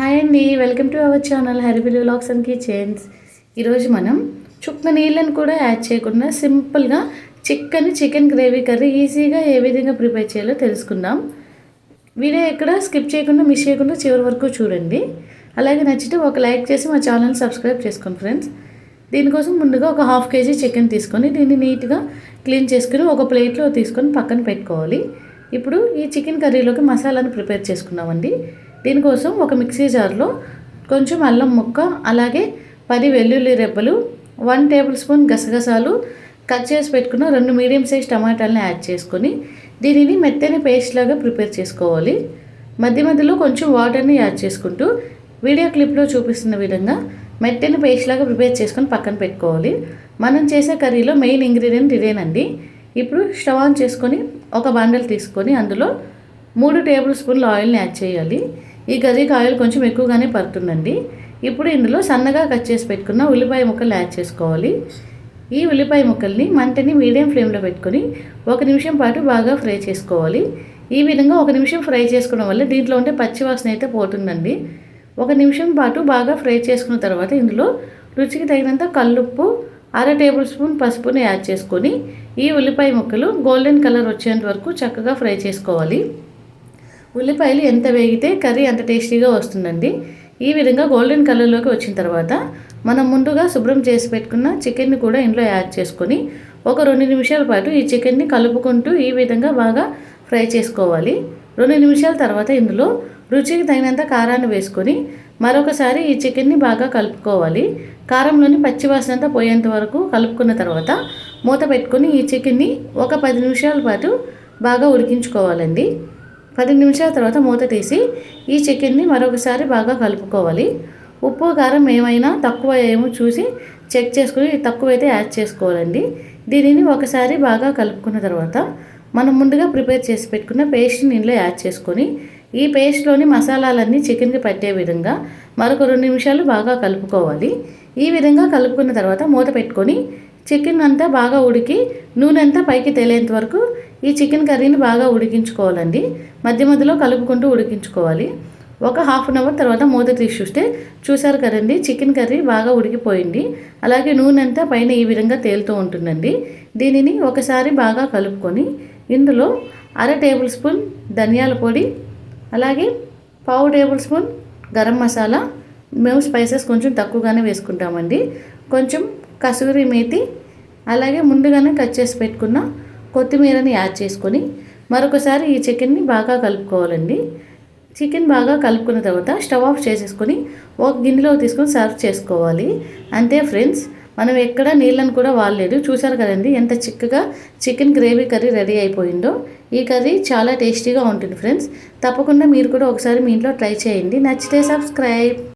Hi అండి welcome to our channel హరిబిల్ vlogs and kitchens. ఈరోజు మనం చుక్క నీళ్ళని కూడా యాడ్ చేయకుండా సింపుల్గా చికెన్ చికెన్ గ్రేవీ కర్రీ ఈజీగా ఏ విధంగా ప్రిపేర్ చేయాలో తెలుసుకుందాం. వీడియో ఎక్కడ స్కిప్ చేయకుండా మిస్ చేయకుండా చివరి వరకు చూడండి. అలాగే నచ్చితే ఒక లైక్ చేసి మా ఛానల్ సబ్స్క్రైబ్ చేసుకోండి ఫ్రెండ్స్. దీనికోసం ముందుగా ఒక హాఫ్ కేజీ చికెన్ తీసుకొని దీన్ని నీట్గా క్లీన్ చేసుకుని ఒక ప్లేట్లో తీసుకొని పక్కన పెట్టుకోవాలి. ఇప్పుడు ఈ చికెన్ కర్రీలోకి మసాలాను ప్రిపేర్ చేసుకున్నామండి దీనికోసం ఒక మిక్సీ జార్లో కొంచెం అల్లం ముక్క అలాగే పది వెల్లుల్లి రెబ్బలు వన్ టేబుల్ స్పూన్ గసగసాలు కట్ చేసి పెట్టుకున్న రెండు మీడియం సైజ్ టమాటాలను యాడ్ చేసుకొని దీనిని మెత్తని పేస్ట్ లాగా ప్రిపేర్ చేసుకోవాలి. మధ్య మధ్యలో కొంచెం వాటర్ని యాడ్ చేసుకుంటూ వీడియో క్లిప్లో చూపిస్తున్న విధంగా మెత్తని పేస్ట్ లాగా ప్రిపేర్ చేసుకొని పక్కన పెట్టుకోవాలి. మనం చేసే కర్రీలో మెయిన్ ఇంగ్రీడియంట్ ఇదేనండి. ఇప్పుడు స్టవ్ ఆన్ చేసుకొని ఒక బండలు తీసుకొని అందులో మూడు టేబుల్ స్పూన్ల ఆయిల్ని యాడ్ చేయాలి. ఈ కర్రీకి ఆయిల్ కొంచెం ఎక్కువగానే పడుతుందండి. ఇప్పుడు ఇందులో సన్నగా కట్ చేసి పెట్టుకున్న ఉల్లిపాయ ముక్కలు యాడ్ చేసుకోవాలి. ఈ ఉల్లిపాయ ముక్కల్ని మంటని మీడియం ఫ్లేమ్లో పెట్టుకొని ఒక నిమిషం పాటు బాగా ఫ్రై చేసుకోవాలి. ఈ విధంగా ఒక నిమిషం ఫ్రై చేసుకోవడం వల్ల దీంట్లో ఉంటే పచ్చివాసన అయితే పోతుందండి. ఒక నిమిషం పాటు బాగా ఫ్రై చేసుకున్న తర్వాత ఇందులో రుచికి తగినంత కల్లుప్పు అర టేబుల్ స్పూన్ పసుపుని యాడ్ చేసుకొని ఈ ఉల్లిపాయ ముక్కలు గోల్డెన్ కలర్ వచ్చేంత వరకు చక్కగా ఫ్రై చేసుకోవాలి. ఉల్లిపాయలు ఎంత వేగితే కర్రీ అంత టేస్టీగా వస్తుందండి. ఈ విధంగా గోల్డెన్ కలర్లోకి వచ్చిన తర్వాత మనం ముందుగా శుభ్రం చేసి పెట్టుకున్న చికెన్ని కూడా ఇంట్లో యాడ్ చేసుకొని ఒక రెండు నిమిషాల పాటు ఈ చికెన్ని కలుపుకుంటూ ఈ విధంగా బాగా ఫ్రై చేసుకోవాలి. రెండు నిమిషాల తర్వాత ఇందులో రుచికి తగినంత కారాన్ని వేసుకొని మరొకసారి ఈ చికెన్ని బాగా కలుపుకోవాలి. కారంలోని పచ్చివాసన అంతా పోయేంత వరకు కలుపుకున్న తర్వాత మూత పెట్టుకొని ఈ చికెన్ని ఒక పది నిమిషాల పాటు బాగా ఉడికించుకోవాలండి. పది నిమిషాల తర్వాత మూత తీసి ఈ చికెన్ని మరొకసారి బాగా కలుపుకోవాలి. ఉప్పు కారం ఏమైనా తక్కువ ఏమో చూసి చెక్ చేసుకుని తక్కువైతే యాడ్ చేసుకోవాలండి. దీనిని ఒకసారి బాగా కలుపుకున్న తర్వాత మనం ముందుగా ప్రిపేర్ చేసి పెట్టుకున్న పేస్ట్ని ఇందులో యాడ్ చేసుకొని ఈ పేస్ట్లోని మసాలాలన్నీ చికెన్కి పట్టే విధంగా మరొక రెండు నిమిషాలు బాగా కలుపుకోవాలి. ఈ విధంగా కలుపుకున్న తర్వాత మూత పెట్టుకొని చికెన్ అంతా బాగా ఉడికి నూనె అంతా పైకి తేలేంత వరకు ఈ చికెన్ కర్రీని బాగా ఉడికించుకోవాలండి. మధ్య మధ్యలో కలుపుకుంటూ ఉడికించుకోవాలి. ఒక హాఫ్ అన్ అవర్ తర్వాత మూత తీసి చూస్తే చూసారు కదండి చికెన్ కర్రీ బాగా ఉడికిపోయింది. అలాగే నూనె అంతా పైన ఈ విధంగా తేలుతూ ఉంటుందండి. దీనిని ఒకసారి బాగా కలుపుకొని ఇందులో అర టేబుల్ స్పూన్ ధనియాల పొడి అలాగే పావు టేబుల్ స్పూన్ గరం మసాలా మేము స్పైసెస్ కొంచెం తక్కువగానే వేసుకుంటామండి. కొంచెం కసూరి మేతి అలాగే ముందుగానే కట్ చేసి పెట్టుకున్న కొత్తిమీరని యాడ్ చేసుకొని మరొకసారి ఈ చికెన్ని బాగా కలుపుకోవాలండి. చికెన్ బాగా కలుపుకున్న తర్వాత స్టవ్ ఆఫ్ చేసేసుకొని ఒక గిన్నెలో తీసుకొని సర్వ్ చేసుకోవాలి. అంతే ఫ్రెండ్స్ మనం ఎక్కడ నీళ్ళని కూడా వాడలేదు. చూసారు కదండి ఎంత చిక్కగా చికెన్ గ్రేవీ కర్రీ రెడీ అయిపోయిందో. ఈ కర్రీ చాలా టేస్టీగా ఉంటుంది ఫ్రెండ్స్. తప్పకుండా మీరు కూడా ఒకసారి మీ ఇంట్లో ట్రై చేయండి. నచ్చితే సబ్స్క్రైబ్.